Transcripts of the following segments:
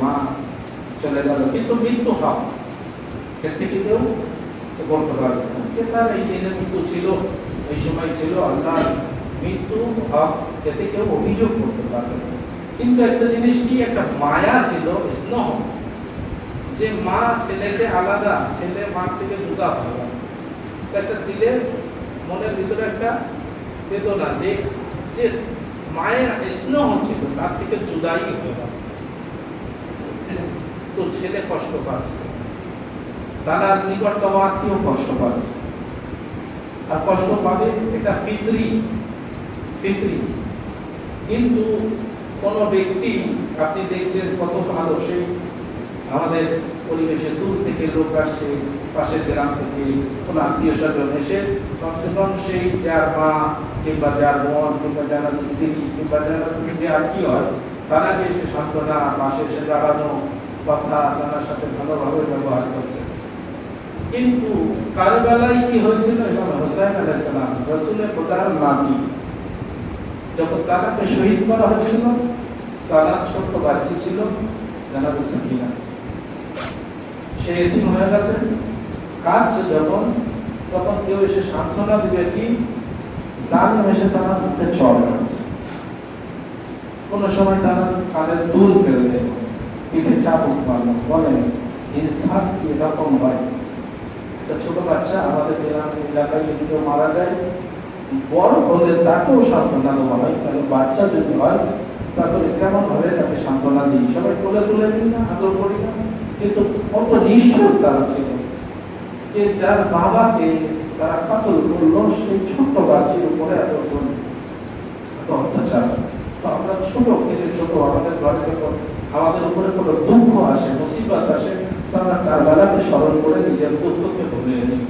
মা চলে গেল। কিন্তু মৃত্যু হক থেকে কেউ? বলতে পারবে না। যে তার এই দিনে মৃত্যু ছিল, এই সময় ছিল আল্লাহ মৃত্যু হক যাতে কেউ অভিযোগ করতে পারবে না। কিন্তু একটা জিনিস কি? একটা মায়া ছিল, স্নেহ। যে মা ছেলেকে আলাদা, ছেলে মা থেকে জুদা হবে একটা দিলে মনের ভিতরে একটা বেদনা যে যে মায়ের স্নেহ ছিল, তার থেকে জুদাই হয়ে গেল ছেলে কষ্ট পাচ্ছে। তারা নিকটতম আত্মীয় কষ্ট পাচ্ছে। আর কষ্ট পাবে এটা ফিতরি ফিতরি। কিন্তু কোন ব্যক্তি, আপনি দেখছেন কত ভালো সেই আমাদের পরিবেশে দূর থেকে লোক আসছে, পাশের গ্রাম থেকে কোনো আত্মীয় স্বজন এসে কমসে কম সেই যার মা কিংবা যার বোন কিংবা যারা স্ত্রী কিংবা যারা যে কি হয়, তারা এসে সান্ত্বনা পাশে এসে দাঁড়ানো কথা তার সাথে ভালোভাবে ব্যবহার করছে। কিন্তু কারবালায় কি হয়েছিল? ইমাম হোসেন আলাইসালাম রসুলের প্রধান নাতি যখন তারাকে শহীদ করা হয়েছিল তারা ছোট্ট বাচ্চা ছিল জানাবে সাকিনা। সে এদিন হয়ে গেছে। কাজ যখন তখন কেউ এসে সান্ত্বনা দিবে কি জালিম এসে তারা মুখে চড় কোন সময় তারা কানের দুল ফেলে দেয়। পিঠে চাপক মারল বলেন ইনসাফ এরকম হয়? একটা ছোট বাচ্চা আমাদের এলাকায় যদি কেউ মারা যায়, বড় হলে তাকেও সান্ত্বনা দেওয়া হয়। কারণ বাচ্চা যদি হয়, তাহলে কেমন ভাবে তাকে সান্ত্বনা দিই? সবাই কোলে তুলে নিই না, আদর করি না। কিন্তু কত নিষ্ঠুর তারা ছিল যে যার বাবাকে তারা কাতল করল সেই ছোট্ট বাচ্চার উপরে এত অত্যাচার। তো আমরা ছোট থেকে ছোট, আমাদের ঘরে আমাদের উপরে কোনো দুঃখ আসে, মুসিবত আসে আমরা তার বেলাকে স্মরণ করে নিজের দুঃখকে ভুলিয়ে নিই।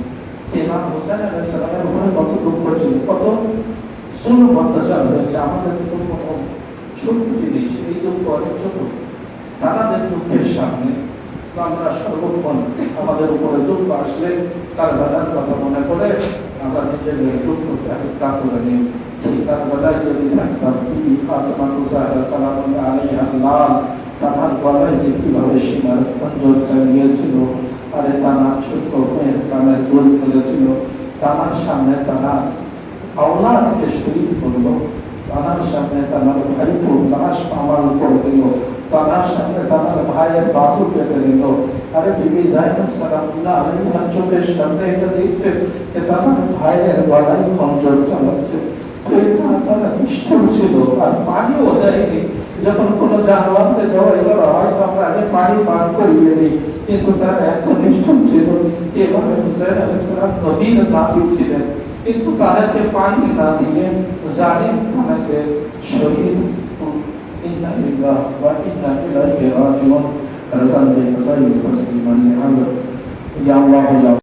ইমাম উপরে কত দুঃখ ছিল কত সুলভ অত্যাচার হয়েছে। আমাদের ছোট্ট জিনিস, এই দুঃখ অনেক ছোট। দুঃখের সামনে আমরা সর্বক্ষণ আমাদের উপরে দুঃখ আসলে কথা মনে করে আমরা নিজের দুঃখকে করে নিই। যদি থাকতাম আলী আল্লাহ তার গলায় যে কীভাবে সীমার খঞ্জর চালিয়েছিল আরে তারা ছোট্ট হয়ে কানের দোল ফেলেছিল তার সামনে তারা আওলাদকে শহীদ করল তার সামনে তার ভাইপো লাশ আমার উপর দিল তার সামনে তার ভাইয়ের বাসু কেটে দিল আরে বিবি জাইনব সালামুল্লাহ আলাইহা চোখের সামনে এটা দেখছে যে তার ভাইয়ের গলায় খঞ্জর চালাচ্ছে তো এটা তারা নিষ্ঠুর ছিল, আর পানিও দেয়নি। যখন কোনো জানোয়ারকে জবাই করা হয় তো আমরা আগে পানি পান করিয়ে দিই কিন্তু তারা এত নিষ্ঠুর ছিল এভাবে হুসেন আলাইসালাম নবীন নাতি ছিলেন কিন্তু তাদেরকে পানি না দিয়ে জালিম তাদেরকে শহীদ ইন্না লিল্লাহ ওয়া ইন্না ইলাইহি রাজিউন রাজান বিল তাসাইয়্যিদ তাসলিমান ইয়া আল্লাহ ইয়া